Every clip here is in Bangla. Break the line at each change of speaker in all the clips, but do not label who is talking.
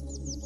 Thank you.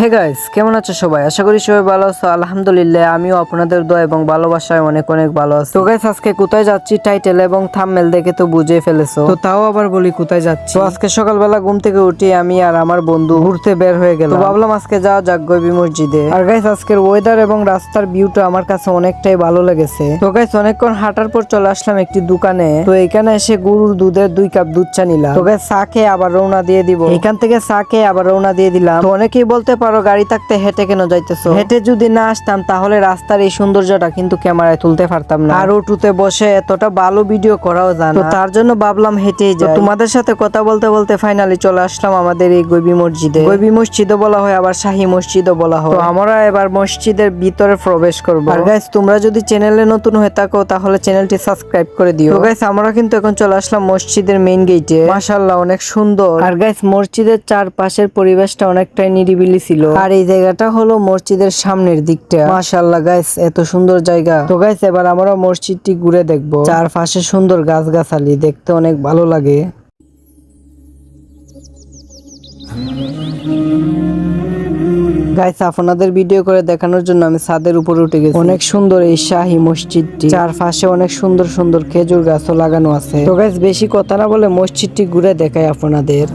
হে গাইস কেমন আছো সবাই? আশা করি সবাই ভালো আছো। আলহামদুলিল্লাহ আমিও আপনাদের দোয়া এবং ভালোবাসায় অনেক অনেক ভালো আছি। তো গাইস আজকে কোথায় যাচ্ছি? টাইটেল এবং থামমেল দেখে তো বুঝে ফেলেছো। তো তাও আবার বলি কোথায় যাচ্ছি। তো আজকে সকালবেলা ঘুম থেকে উঠি আমি আর আমার বন্ধু ঘুরতে বের হয়ে গেল তো ভাবলাম আজকে যাওয়া যাক গবি মসজিদে। আর গাইস আজকের ওয়েদার এবং রাস্তার ভিউটা আমার কাছে অনেকটাই ভালো লেগেছে। তো গাইস অনেকক্ষণ হাঁটার পর চলে আসলাম একটি দোকানে। তো এখানে এসে গরুর দুধের দুই কাপ দুধ চা নিলাম। তো গাইস চা খেয়ে আবার রওনা দিয়ে দিব। এখান থেকে চা খেয়ে আবার রওনা দিয়ে দিলাম। তো অনেকেই বলতে পারো গাড়ি থাকতে হেঁটে কেন যাইতেছো? হেঁটে যদি না আসতাম তাহলে রাস্তার এই সৌন্দর্যটা কিন্তু ক্যামেরায় তুলতে পারতাম না। আর উঠুতে বসে এতটা ভালো ভিডিও করাও যায় তো তার জন্য ভাবলাম হেঁটেই যাই। তোমাদের সাথে কথা বলতে বলতে ফাইনালি চলে আসলাম আমাদের এই গৈবি মসজিদে। গৈবি মসজিদও বলা হয় আবার শাহী মসজিদও বলা হয়। তো আমরা এবার মসজিদের ভিতরে প্রবেশ করব। আর গাইস তোমরা যদি চ্যানেলে নতুন হয়ে থাকো তাহলে চ্যানেলটি সাবস্ক্রাইব করে দিও। তো গাইস আমরা কিন্তু এখন চলে আসলাম মসজিদের মেইন গেটে মাশাআল্লাহ অনেক সুন্দর। আর গাইস মসজিদের চারপাশের পরিবেশটা অনেকটাই নিরিবিলি ছিল। আর এই জায়গাটা হলো মসজিদের সামনের দিকটা। মাশাআল্লাহ গাইস এত সুন্দর জায়গা। তো গাইস এবার আমরা মসজিদটি ঘুরে দেখব। চারপাশে সুন্দর গাছগাছালি, দেখতে অনেক ভালো লাগে। গাইস আপনাদের ভিডিও করে দেখানোর জন্য আমি ছাদের উপরে উঠে গেছি। অনেক সুন্দর এই শাহী মসজিদটি। চারপাশে অনেক সুন্দর সুন্দর খেজুর গাছও লাগানো আছে। তো গাইস বেশি কথা না বলে মসজিদটি ঘুরে দেখাই আপনাদের।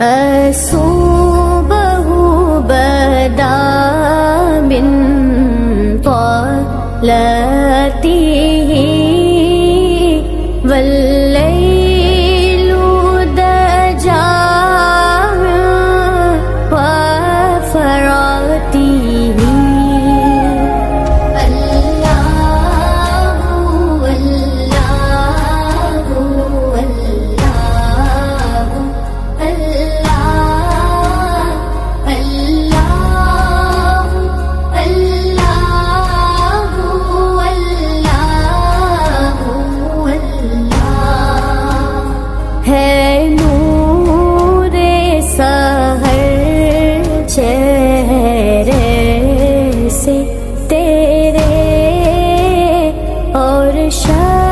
أصوبه بدا من طلته রে ওর সা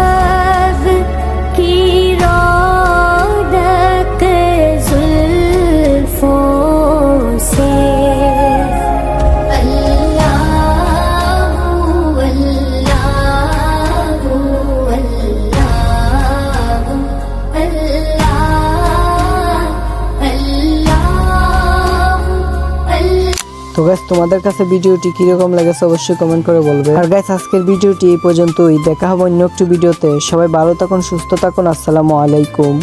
তো গাইস তোমাদের কাছে ভিডিওটি কীরকম লেগেছে অবশ্যই কমেন্ট করে বলবে। আর গাইস আজকের ভিডিওটি এই পর্যন্তই। দেখা হবে অন্য একটি ভিডিওতে। সবাই ভালো থাকুন, সুস্থ থাকুন। আসসালামু আলাইকুম।